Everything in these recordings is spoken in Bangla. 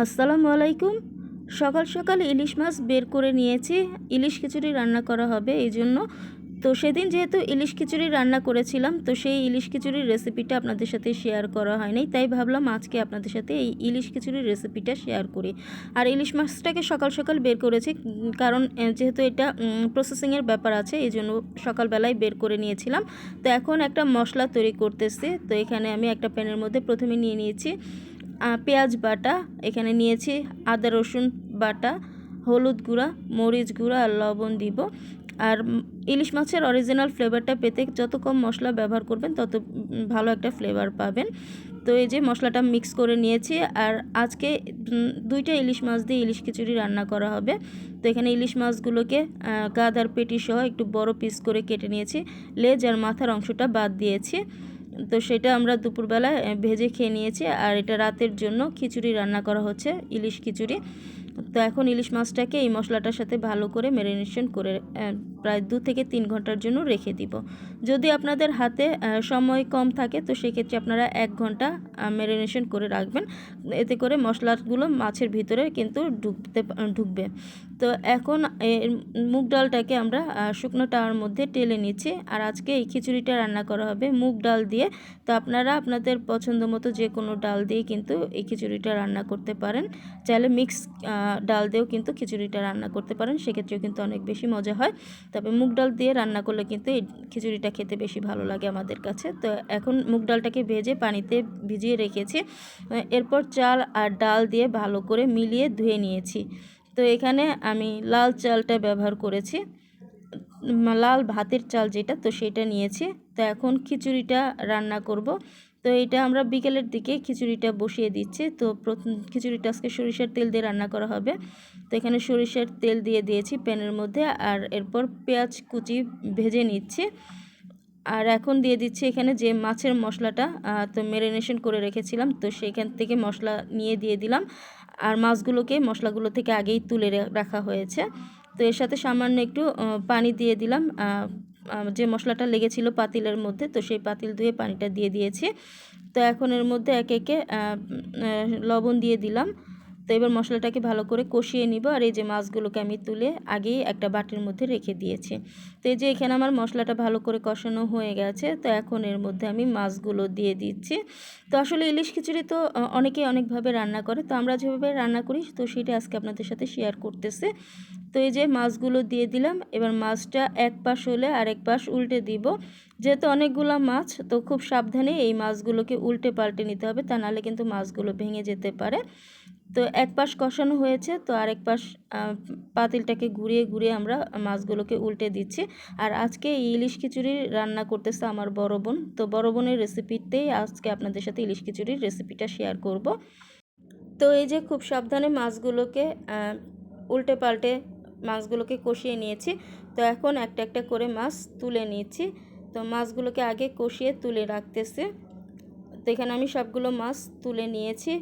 আসসালামু আলাইকুম। সকাল সকাল ইলিশ মাছ বের করে নিয়েছি। ইলিশ খিচুড়ি রান্না করা হবে এই জন্য। তো সেদিন যেহেতু ইলিশ খিচুড়ি রান্না করেছিলাম, তো সেই ইলিশ খিচুড়ির রেসিপিটা আপনাদের সাথে শেয়ার করা হয়নি। তাই ভাবলাম আজকে আপনাদের সাথে এই ইলিশ খিচুড়ির রেসিপিটা শেয়ার করি। আর ইলিশ মাছটাকে সকাল সকাল বের করেছি, কারণ যেহেতু এটা প্রসেসিংয়ের ব্যাপার আছে, এই জন্য সকালবেলায় বের করে নিয়েছিলাম। তো এখন একটা মশলা তৈরি করতেছি। তো এখানে আমি একটা প্যানের মধ্যে প্রথমে নিয়ে নিয়েছি পেঁয়াজ বাটা, এখানে নিয়েছি আদা, রসুন বাটা, হলুদ গুঁড়া, মরিচ গুঁড়া আর লবণ দিব। আর ইলিশ মাছের অরিজিনাল ফ্লেভারটা পেতে যত কম মশলা ব্যবহার করবেন, তত ভালো একটা ফ্লেভার পাবেন। তো এই যে মশলাটা মিক্স করে নিয়েছি আর আজকে দুইটা ইলিশ মাছ দিয়ে ইলিশ খিচুড়ি রান্না করা হবে। তো এখানে ইলিশ মাছগুলোকে গাদার পেটি সহ একটু বড় পিস করে কেটে নিয়েছি। লেজ আর মাথার অংশটা বাদ দিয়েছি। তো সেটা আমরা দুপুরবেলায় ভেজে খেয়ে নিয়েছি। আর এটা রাতের জন্য খিচুড়ি রান্না করা হচ্ছে, ইলিশ খিচুড়ি। তো এখন ইলিশ মাছটাকে এই মশলাটার সাথে ভালো করে ম্যারিনেশন করে প্রায় দু থেকে তিন ঘণ্টার জন্য রেখে দিব। যদি আপনাদের হাতে সময় কম থাকে, তো সেক্ষেত্রে আপনারা এক ঘণ্টা ম্যারিনেশন করে রাখবেন। এতে করে মশলাগুলো মাছের ভিতরে কিন্তু ঢুকতে ঢুকবে তো এখন এর মুগ ডালটাকে আমরা শুকনো টাওয়ার মধ্যে টেলে নিচ্ছি। আর আজকে এই খিচুড়িটা রান্না করা হবে মুগ ডাল দিয়ে। তো আপনারা আপনাদের পছন্দ মতো যে কোনো ডাল দিয়ে কিন্তু এই খিচুড়িটা রান্না করতে পারেন। চাইলে মিক্স ডাল দিয়েও কিন্তু খিচুড়িটা রান্না করতে পারেন, সেক্ষেত্রেও কিন্তু অনেক বেশি মজা হয়। তবে মুগ ডাল দিয়ে রান্না করলে কিন্তু এই খিচুড়িটা খেতে বেশি ভালো লাগে আমাদের কাছে। তো এখন মুগ ডালটাকে ভেজে পানিতে ভিজিয়ে রেখেছি। এরপর চাল আর ডাল দিয়ে ভালো করে মিলিয়ে ধুয়ে নিয়েছি। তো এখানে আমি লাল চালটা ব্যবহার করেছি। লাল ভাতের চাল যেটা, তো সেটা নিয়েছি। তো এখন খিচুড়িটা রান্না করব। তো এটা আমরা বিকেলের দিকে খিচুড়িটা বসিয়ে দিচ্ছি। তো প্রথম খিচুড়িটা আজকে সরিষার তেল দিয়ে রান্না করা হবে। তো এখানে সরিষার তেল দিয়ে দিয়েছি প্যানের মধ্যে আর এরপর পেঁয়াজ কুচি ভেজে নিচ্ছি। আর এখন দিয়ে দিচ্ছি এখানে যে মাছের মশলাটা তো ম্যারিনেশন করে রেখেছিলাম, তো সেইখান থেকে মশলা নিয়ে দিয়ে দিলাম। আর মাছগুলোকে মশলাগুলো থেকে আগেই তুলে রাখা হয়েছে। তো এর সাথে সামান্য একটু পানি দিয়ে দিলাম। যে মশলাটা লেগেছিল পাতিলের মধ্যে তো সেই পাতিল ধুয়ে পানিটা দিয়ে দিয়েছি। তো এখন এর মধ্যে একে একে লবণ দিয়ে দিলাম। তো এবার মশলাটাকে ভালো করে কষিয়ে নিব। আর এই যে মাছগুলোকে আমি তুলে আগেই একটা বাটির মধ্যে রেখে দিয়েছি। তো এই যে এখানে আমার মশলাটা ভালো করে কষানো হয়ে গেছে তো এখন এর মধ্যে আমি মাছগুলো দিয়ে দিচ্ছি। তো আসলে ইলিশ খিচুড়ি তো আহ, অনেকেই অনেকভাবে রান্না করে। তো আমরা যেভাবে রান্না করি তো সেটা আজকে আপনাদের সাথে শেয়ার করতেছে। তো এই যে মাছগুলো দিয়ে দিলাম, এবার মাছটা এক পাশ হলে আরেক পাশ উল্টে দিব। যেহেতু অনেকগুলো মাছ, তো খুব সাবধানে এই মাছগুলোকে উল্টে পাল্টে নিতে হবে, তা নাহলে কিন্তু মাছগুলো ভেঙে যেতে পারে। তো এক পাশ কষানো হয়েছে, তো আরেক পাশ পাতিলটাকে ঘুরিয়ে ঘুরিয়ে আমরা মাছগুলোকে উল্টে দিচ্ছি। আর আজকে ইলিশ খিচুড়ি রান্না করতেছে আমার বড় বোন, তো বড় বোনের রেসিপিতেই আজকে আপনাদের সাথে ইলিশ খিচুড়ির রেসিপিটা শেয়ার করব। তো এই যে খুব সাবধানে মাছগুলোকে উল্টে পাল্টে মাছগুলোকে কষিয়ে নিয়েছি। তো এখন একটা একটা করে মাছ তুলে নিয়েছি। তো মাছগুলোকে আগে কষিয়ে তুলে রাখতেছে। তো এখানে আমি সবগুলো মাছ তুলে নিয়েছি।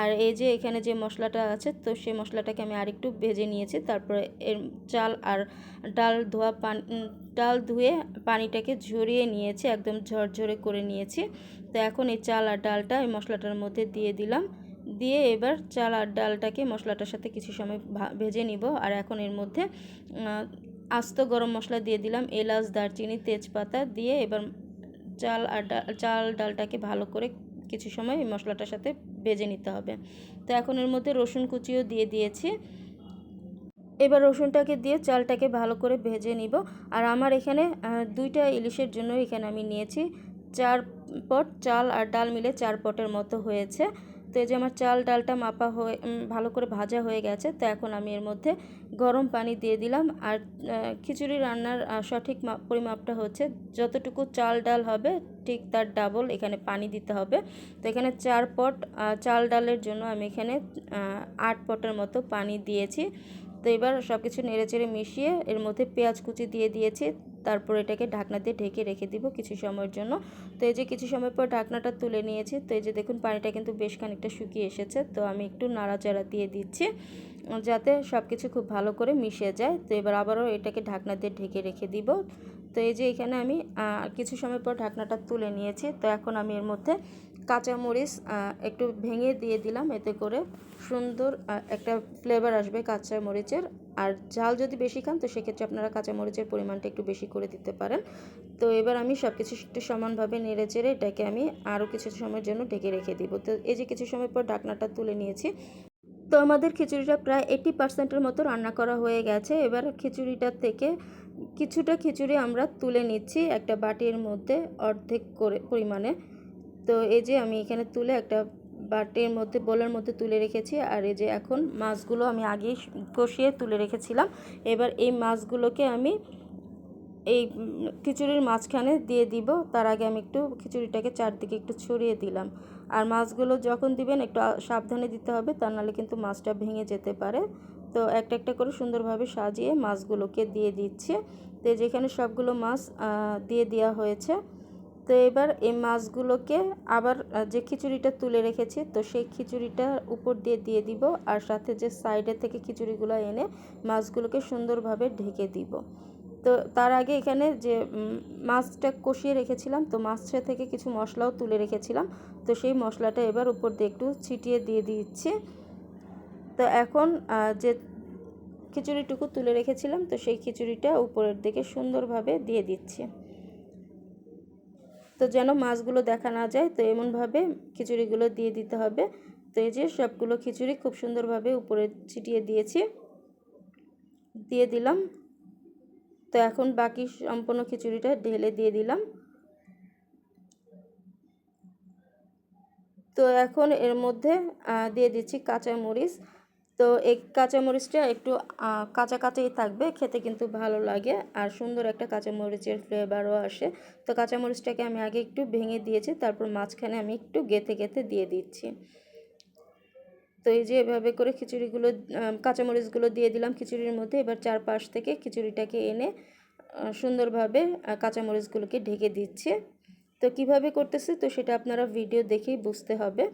আর এই যে এখানে যে মশলাটা আছে, তো সেই মশলাটাকে আমি আরেকটু ভেজে নিয়েছি। তারপরে এর চাল আর ডাল ধোয়া পানি ডাল ধুয়ে পানিটাকে ঝরিয়ে নিয়েছি, একদম ঝরঝরে করে নিয়েছি। তো এখন এই চাল আর ডালটা এই মশলাটার মধ্যে দিয়ে দিলাম। দিয়ে এবার চাল আর ডালটাকে মশলাটার সাথে কিছু সময় ভেজে নিব। আর এখন এর মধ্যে আস্ত গরম মশলা দিয়ে দিলাম। এলাচ, দারচিনি, তেজপাতা দিয়ে এবার চাল আর ডাল, চাল, ডালটাকে ভালো করে কিছু সময় এই মশলাটার সাথে ভেজে নিতে হবে। তো এখন এর মধ্যে রসুন কুচিও দিয়ে দিয়েছি। এবার রসুনটাকে দিয়ে চালটাকে ভালো করে ভেজে নিব। আর আমার এখানে দুইটা ইলিশের জন্য এখানে আমি নিয়েছি। চার পট চাল আর ডাল মিলে চার পটের মতো হয়েছে। তো এই যে আমার চাল ডালটা মাপা হয়ে ভালো করে ভাজা হয়ে গেছে, তো এখন আমি এর মধ্যে গরম পানি দিয়ে দিলাম। আর খিচুড়ি রান্নার সঠিক মাপ পরিমাপটা হচ্ছে যতটুকু চাল ডাল হবে, ঠিক তার ডাবল এখানে পানি দিতে হবে। তো এখানে চার পট চাল ডালের জন্য আমি এখানে আট পটের মতো পানি দিয়েছি। তো এবার সব কিছু নেড়েচেড়ে মিশিয়ে এর মধ্যে পেঁয়াজ কুচি দিয়ে দিয়েছি। তারপর এটাকে ঢাকনা দিয়ে ঢেকে রেখে দিব কিছু সময়ের জন্য। তো এই যে কিছু সময় পর ঢাকনাটা তুলে নিয়েছি, তো এই যে দেখুন পানিটা কিন্তু বেশ খানিকটা শুকিয়ে এসেছে। তো আমি একটু নাড়াচাড়া দিয়ে দিচ্ছি যাতে সব কিছু খুব ভালো করে মিশে যায়। তো এবার আবারও এটাকে ঢাকনা দিয়ে ঢেকে রেখে দিব। তো এই যে এখানে আমি কিছু সময় পর ঢাকনাটা তুলে নিয়েছি। তো এখন আমি এর মধ্যে কাঁচামরিচ একটু ভেঙে দিয়ে দিলাম এতে করে সুন্দর একটা ফ্লেভার আসবে কাঁচা মরিচের আর ঝাল যদি বেশি খান, তো সেক্ষেত্রে আপনারা কাঁচামরিচের পরিমাণটা একটু বেশি করে দিতে পারেন। তো এবার আমি সব কিছু একটু সমানভাবে নেড়ে চেড়ে এটাকে আমি আরও কিছু সময়ের জন্য ঢেকে রেখে দিব। তো এই যে কিছু সময় পর ঢাকনাটা তুলে নিয়েছি। তো আমাদের খিচুড়িটা প্রায় এইটি পার্সেন্টের মতো রান্না করা হয়ে গেছে। এবার খিচুড়িটার থেকে কিছুটা খিচুড়ি আমরা তুলে নিচ্ছি একটা বাটির মধ্যে অর্ধেক করে পরিমাণে। তো এই যে আমি এখানে তুলে একটা বাটির মধ্যে, বোলের মধ্যে তুলে রেখেছি। আর এই যে এখন মাছগুলো আমি আগেই কষিয়ে তুলে রেখেছিলাম। এবার এই মাছগুলোকে আমি এই খিচুড়ির মাঝখানে দিয়ে দিব। তার আগে আমি একটু খিচুড়িটাকে চারদিকে একটু ছড়িয়ে দিলাম। আর মাছগুলো যখন দিবেন, একটু সাবধানে দিতে হবে। তা নাহলে কিন্তু মাছটা ভেঙে যেতে পারে। তো একটা একটা করে সুন্দরভাবে সাজিয়ে মাছগুলোকে দিয়ে দিচ্ছে। তো যেখানে সবগুলো মাছ দিয়ে দেওয়া হয়েছে। তো এবার এই মাছগুলোকে আবার যে খিচুড়িটা তুলে রেখেছি, তো সেই খিচুড়িটা উপর দিয়ে দিয়ে দিব আর সাথে যে সাইডে থেকে খিচুড়িগুলো এনে মাছগুলোকে সুন্দরভাবে ঢেকে দিব। তো তার আগে এখানে যে মাছটা কষিয়ে রেখেছিলাম, তো মাছটা থেকে কিছু মশলাও তুলে রেখেছিলাম, তো সেই মশলাটা এবার উপর দিয়ে একটু ছিটিয়ে দিয়ে দিচ্ছি। তো এখন যে খিচুড়িটুকু তুলে রেখেছিলাম, তো সেই খিচুড়িটা উপরের দিকে সুন্দরভাবে দিয়ে দিচ্ছি। তো যেন মাছগুলো দেখা না যায়, তো এমনভাবে খিচুড়িগুলো দিয়ে দিতে হবে। তো এই যে সবগুলো খিচুড়ি খুব সুন্দরভাবে উপরে ছিটিয়ে দিয়েছি। দিয়ে দিলাম। তো এখন বাকি সম্পূর্ণ খিচুড়িটা ঢেলে দিয়ে দিলাম। তো এখন এর মধ্যে দিয়ে দিচ্ছি কাঁচা মরিচ তো এই কাঁচা মরিচটা একটু কাঁচা কাঁচাই থাকবে, খেতে কিন্তু ভালো লাগে। আর সুন্দর একটা কাঁচা মরিচের ফ্লেভারও আসে। তো কাঁচা মরিচটাকে আমি আগে একটু ভেঙে দিয়েছি, তারপর মাঝখানে আমি একটু গেঁথে গেঁথে দিয়ে দিচ্ছি। তো এই যে এভাবে করে খিচুড়িগুলো কাঁচামরিচগুলো দিয়ে দিলাম খিচুড়ির মধ্যে। এবার চারপাশ থেকে খিচুড়িটাকে এনে সুন্দরভাবে কাঁচামরিচগুলোকে ঢেকে দিচ্ছে। তো কীভাবে করতেছে, তো সেটা আপনারা ভিডিও দেখেই বুঝতে হবে।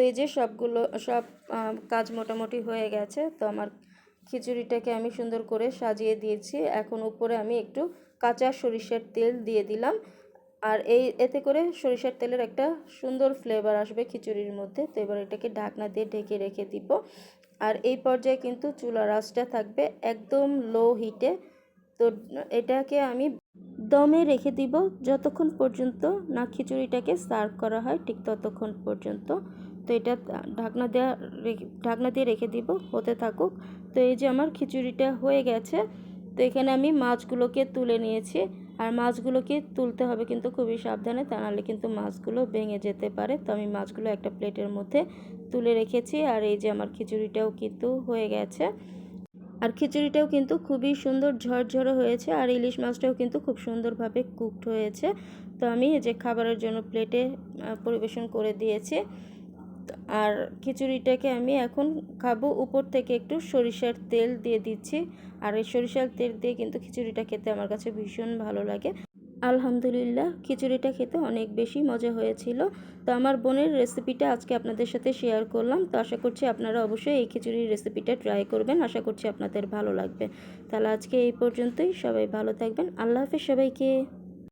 তো এই যে সবগুলো, সব কাজ মোটামুটি হয়ে গেছে, তো আমার খিচুড়িটাকে আমি সুন্দর করে সাজিয়ে দিয়েছি। এখন উপরে আমি একটু কাঁচা সরিষার তেল দিয়ে দিলাম। আর এই, এতে করে সরিষার তেলের একটা সুন্দর ফ্লেভার আসবে খিচুড়ির মধ্যে, তো এবার এটাকে ঢাকনা দিয়ে ঢেকে রেখে দিব। আর এই পর্যায়ে কিন্তু চুলা আঁচটা থাকবে একদম লো হিটে তো এটাকে আমি দমে রেখে দিব যতক্ষণ পর্যন্ত না খিচুড়িটাকে সার্ভ করা হয় ঠিক ততক্ষণ পর্যন্ত। তো এটা ঢাকনা দেওয়া ঢাকনা দিয়ে রেখে দিব, হতে থাকুক। তো এই যে আমার খিচুড়িটা হয়ে গেছে, তো এখানে আমি মাছগুলোকে তুলে নিয়েছি। আর মাছগুলোকে তুলতে হবে কিন্তু খুবই সাবধানে, তা নাহলে কিন্তু মাছগুলো ভেঙে যেতে পারে। তো আমি মাছগুলো একটা প্লেটের মধ্যে তুলে রেখেছি, আর এই যে আমার খিচুড়িটাও কিন্তু হয়ে গেছে। আর খিচুড়িটাও কিন্তু খুবই সুন্দর ঝরঝরে হয়েছে, আর ইলিশ মাছটাও কিন্তু খুব সুন্দরভাবে কুকড হয়েছে। তো আমি এই যে খাবারের জন্য প্লেটে পরিবেশন করে দিয়েছি। আর খিচুড়িটাকে আমি এখন খাব উপর থেকে একটু সরিষার তেল দিয়ে দিচ্ছি। আর এই সরিষার তেল দিয়ে কিন্তু খিচুড়িটা খেতে আমার কাছে ভীষণ ভালো লাগে। আলহামদুলিল্লাহ, খিচুড়িটা খেতে অনেক বেশি মজা হয়েছিল। তো আমার বোনের রেসিপিটা আজকে আপনাদের সাথে শেয়ার করলাম। তো আশা করছি আপনারা অবশ্যই এই খিচুড়ির রেসিপিটা ট্রাই করবেন। আশা করছি আপনাদের ভালো লাগবে। তাহলে আজকে এই পর্যন্তই। সবাই ভালো থাকবেন। আল্লাহ হাফেজ সবাইকে।